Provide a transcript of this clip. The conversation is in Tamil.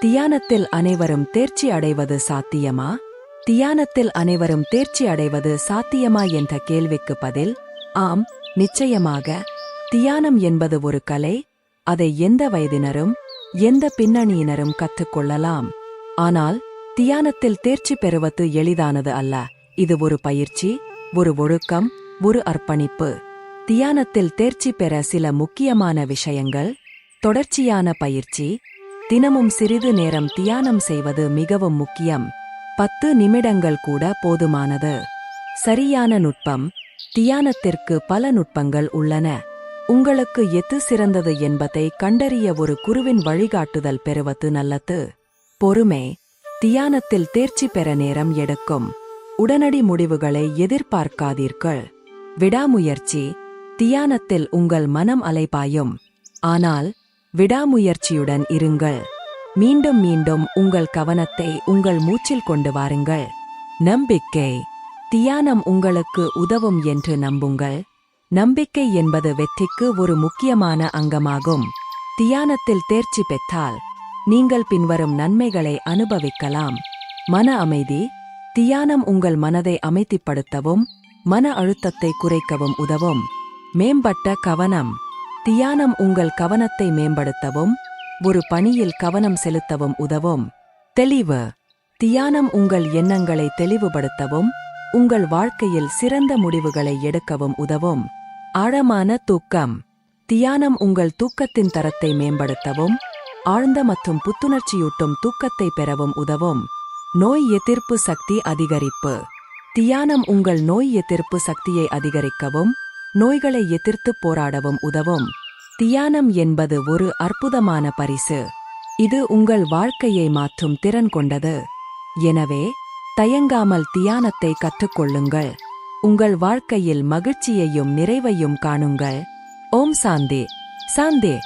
தியானத்தில் அனைவரும் தேர்ச்சி அடைவது சாத்தியமா? தியானத்தில் அனைவரும் தேர்ச்சி அடைவது சாத்தியமா என்ற கேள்விக்கு பதில் ஆம் நிச்சயமாக. தியானம் என்பது ஒரு கலை அதை எந்த வயதினரும் எந்த பின்னணியினரும் கற்றுக்கொள்ளலாம். ஆனால் தியானத்தில் தேர்ச்சி பெறுவது எளிதானது அல்ல. இது ஒரு பயிற்சி ஒரு ஒழுக்கம் ஒரு அர்ப்பணிப்பு. தியானத்தில் தேர்ச்சி பெற சில முக்கியமான விஷயங்கள் தொடர்ச்சியான பயிற்சி தினமும் சிறிது நேரம் தியானம் செய்வது மிகவும் முக்கியம். பத்து நிமிடங்கள் கூட போதுமானது. சரியான நுட்பம். தியானத்திற்கு பல நுட்பங்கள் உள்ளன. உங்களுக்கு எது சிறந்தது என்பதை கண்டறிய ஒரு குருவின் வழிகாட்டுதல் பெறுவது நல்லது. பொறுமை. தியானத்தில் தேர்ச்சி பெற நேரம் எடுக்கும். உடனடி முடிவுகளை எதிர்பார்க்காதீர்கள். விடாமுயற்சி. தியானத்தில் உங்கள் மனம் அலைபாயும். ஆனால் விடாமுயற்சியுடன் இருங்கள். மீண்டும் மீண்டும் உங்கள் கவனத்தை உங்கள் மூச்சில் கொண்டு வாருங்கள். நம்பிக்கை. தியானம் உங்களுக்கு உதவும் என்று நம்புங்கள். நம்பிக்கை என்பது வெற்றிக்கு ஒரு முக்கியமான அங்கமாகும். தியானத்தில் தேர்ச்சி பெற்றால் நீங்கள் பின்வரும் நன்மைகளை அனுபவிக்கலாம். மன அமைதி. தியானம் உங்கள் மனதை அமைதிப்படுத்தவும் மன அழுத்தத்தை குறைக்கவும் உதவும். மேம்பட்ட கவனம். தியானம் உங்கள் கவனத்தை மேம்படுத்தவும் ஒரு பணியில் கவனம் செலுத்தவும் உதவும். தெளிவு. தியானம் உங்கள் எண்ணங்களை தெளிவுபடுத்தவும் உங்கள் வாழ்க்கையில் சிறந்த முடிவுகளை எடுக்கவும் உதவும். ஆழமான தூக்கம். தியானம் உங்கள் தூக்கத்தின் தரத்தை மேம்படுத்தவும் ஆழ்ந்த மற்றும் புத்துணர்ச்சியூட்டும் தூக்கத்தை பெறவும் உதவும். நோய் எதிர்ப்பு சக்தி அதிகரிப்பு. தியானம் உங்கள் நோய் எதிர்ப்பு சக்தியை அதிகரிக்கவும் நோய்களை எதிர்த்து போராடவும் உதவும். தியானம் என்பது ஒரு அற்புதமான பரிசு. இது உங்கள் வாழ்க்கையை மாற்றும் திறன் கொண்டது. எனவே தயங்காமல் தியானத்தை கற்றுக்கொள்ளுங்கள். உங்கள் வாழ்க்கையில் மகிழ்ச்சியையும் நிறைவையும் காணுங்கள். ஓம் சாந்தே. சாந்தே.